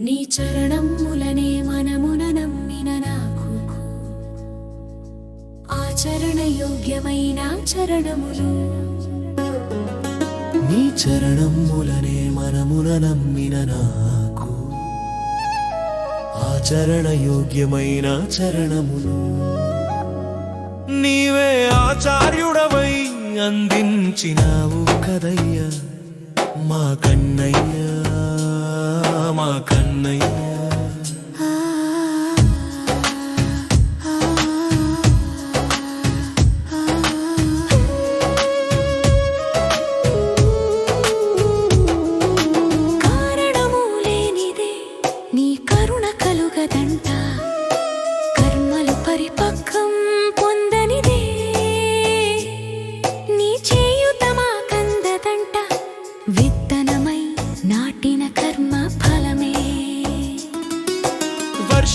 నీ చరణములనే మనమున నమ్మిన నాకు. ఆచరణ యోగ్యమైన చరణములు. నీ చరణములనే మనమున నమ్మిన నాకు. ఆచరణ యోగ్యమైన చరణములు. నీవే ఆచార్యుడవై అందించినావు కదయ్యా మా కన్నయ్యా మా కన్న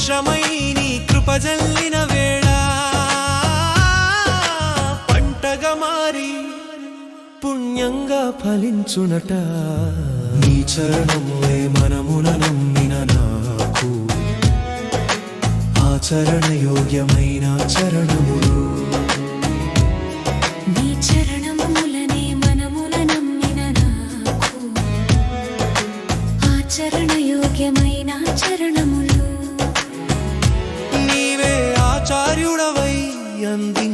వర్షమై నీ కృప జల్లిన వేళ. పంటగా మారి పుణ్యంగా ఫలించునట. నీ చరణములే మనమున నమ్మిన నాకు. ఆచరణ యోగ్యమైన చరణములు.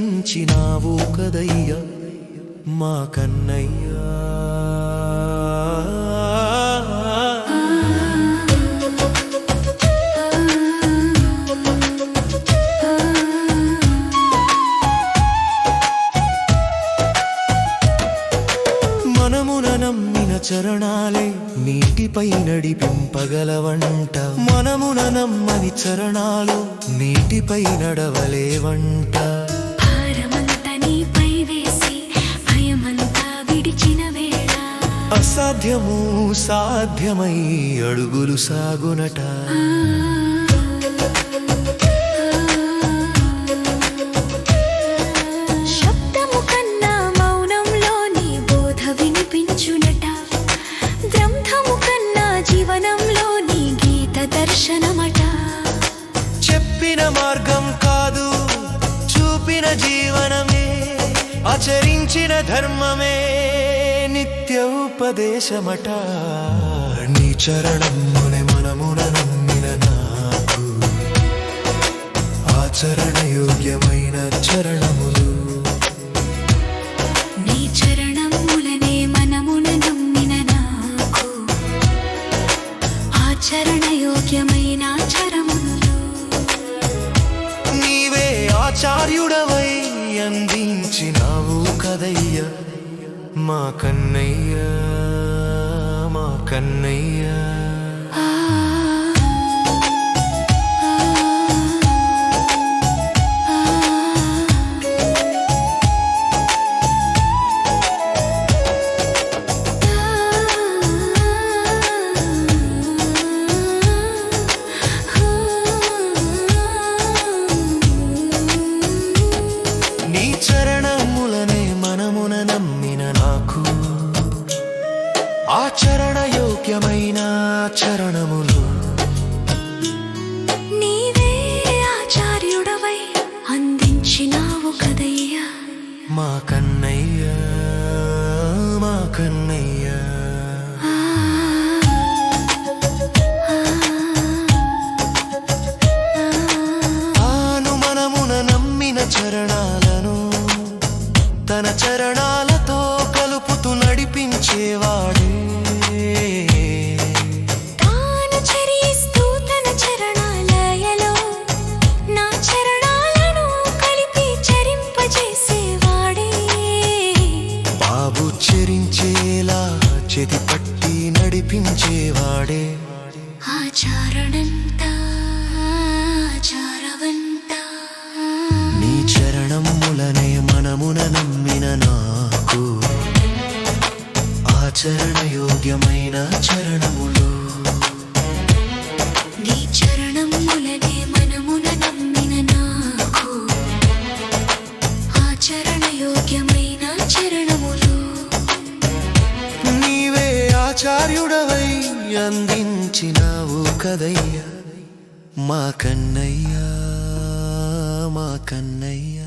అందించినావు కదయ్య మా కన్నయ్యా. మనమున నమ్మిన చరణాలే నీటిపై నడిపింపగలవంట. మనమున నమ్మని చరణాలు నీటిపై నడవలేవంట. అసాధ్యము సాధ్యమై అడుగులు సాగునట. శబ్దము కన్నా మౌనంలో నీ బోధ వినిపించునట. గ్రంథము కన్నా జీవనంలో నీ గీత దర్శనమట. చెప్పిన మార్గం కాదు చూపిన జీవనమే ఆచరించిన ధర్మమే. ఉపదేశమట. నీ చరణమునే మనమున నమ్మిన నాకు. ఆచరణ యోగ్యమైన చరణములు. నీ చరణములనే మనమున నమ్మిన నాకు. ఆచరణ యోగ్యమైన చరములు నీవే ఆచార్యుడవై అందించినావు కదయ్య. మా కన్నయ్య మా కన్నయ్య ఆచరణ యోగ్యమైన చరణములు నీవే ఆచార్యుడవై అందించినావు కదయ్యా. మా కన్నయ్య మా కన్నయ్య. ఆచారణంతా ఆచారవంతా. నీ చరణములనే మనమున నమ్మిన నాకు. ఆచరణ యోగ్యమైన చరణములు. నీ చరణములనే మనమున నమ్మిన నాకు. ఆచరణ యోగ్యమైన చరణములు. నీవే ఆచార్యుడవై అందించినావు కదయ్యా మా కన్నయ్యా మా కన్నయ్యా.